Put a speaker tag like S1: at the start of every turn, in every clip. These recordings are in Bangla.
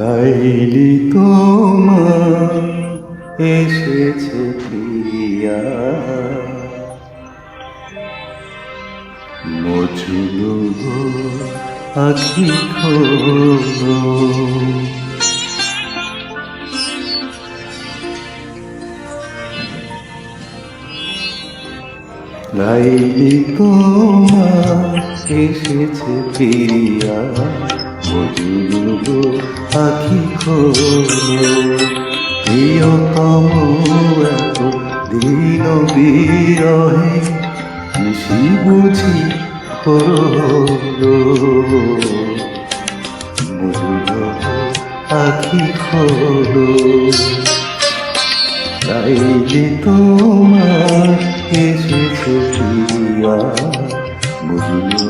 S1: লাইলি তোমার এসেছে প্রিয়া। মজুলো আখি খোলো। লাইলি তোমার এসেছে প্রিয়া। মজুলো আখি প্রিয়তম এত দিন বিরহে মিশি বুঝি মজুলো আখি খোলো লাইলি তোমার এসেছে প্রিয়া। বুঝলো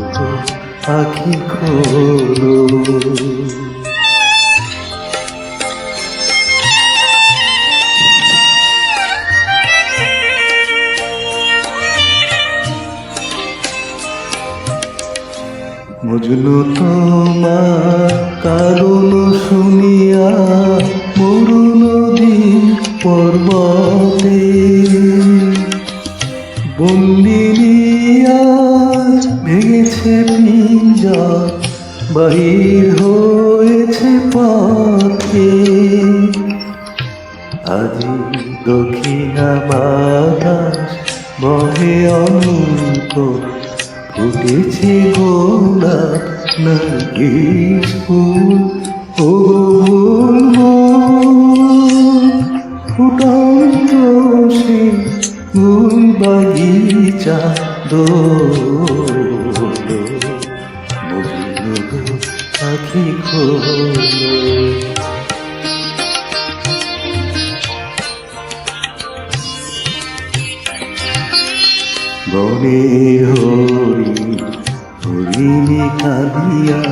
S1: আখি খোলো মজনু তোমার কারণ শুনিয়া ভেঙেছে পিঞ্জা বাহির হয়েছে পথে। আজি দক্ষিণা বাতাস বহে অনন্ত, ফুটেছে গোলাপ নার্গিস ফুল ও ফুটন্ত সে ফুল বাগিচা দো আখি খোলো। বনে হরি হরিণী কাঁদিয়া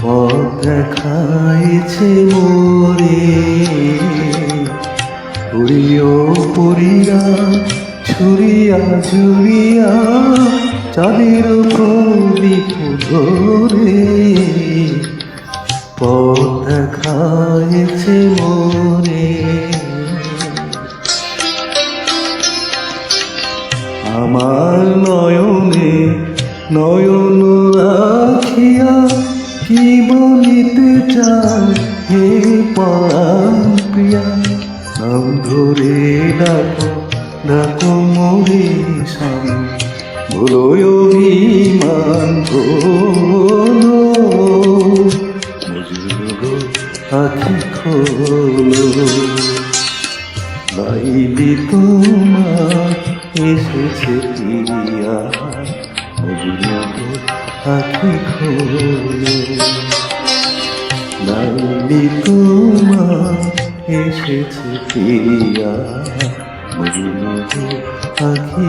S1: পথ দেখাইছে মোরে। পরিয়া ছুরিয়া ঝুরিয়া চাঁদের প্রদীপ ধরে পথ দেখাইছে মোরে আমার নয়নে নয়ন রাখিয়া কি বলিতে চান হে পান প্রিয়া? নাম ধরে ডাকো ডাকো মোরে স্বামী। বলো অভিমান বলো বুঝলো আখি খোলো। বাইবি তোমার এসেছে প্রিয়া মজুলো আখি খোলো। বাইবি তোমার এসেছে ফিরিয়া। মজুলো আখি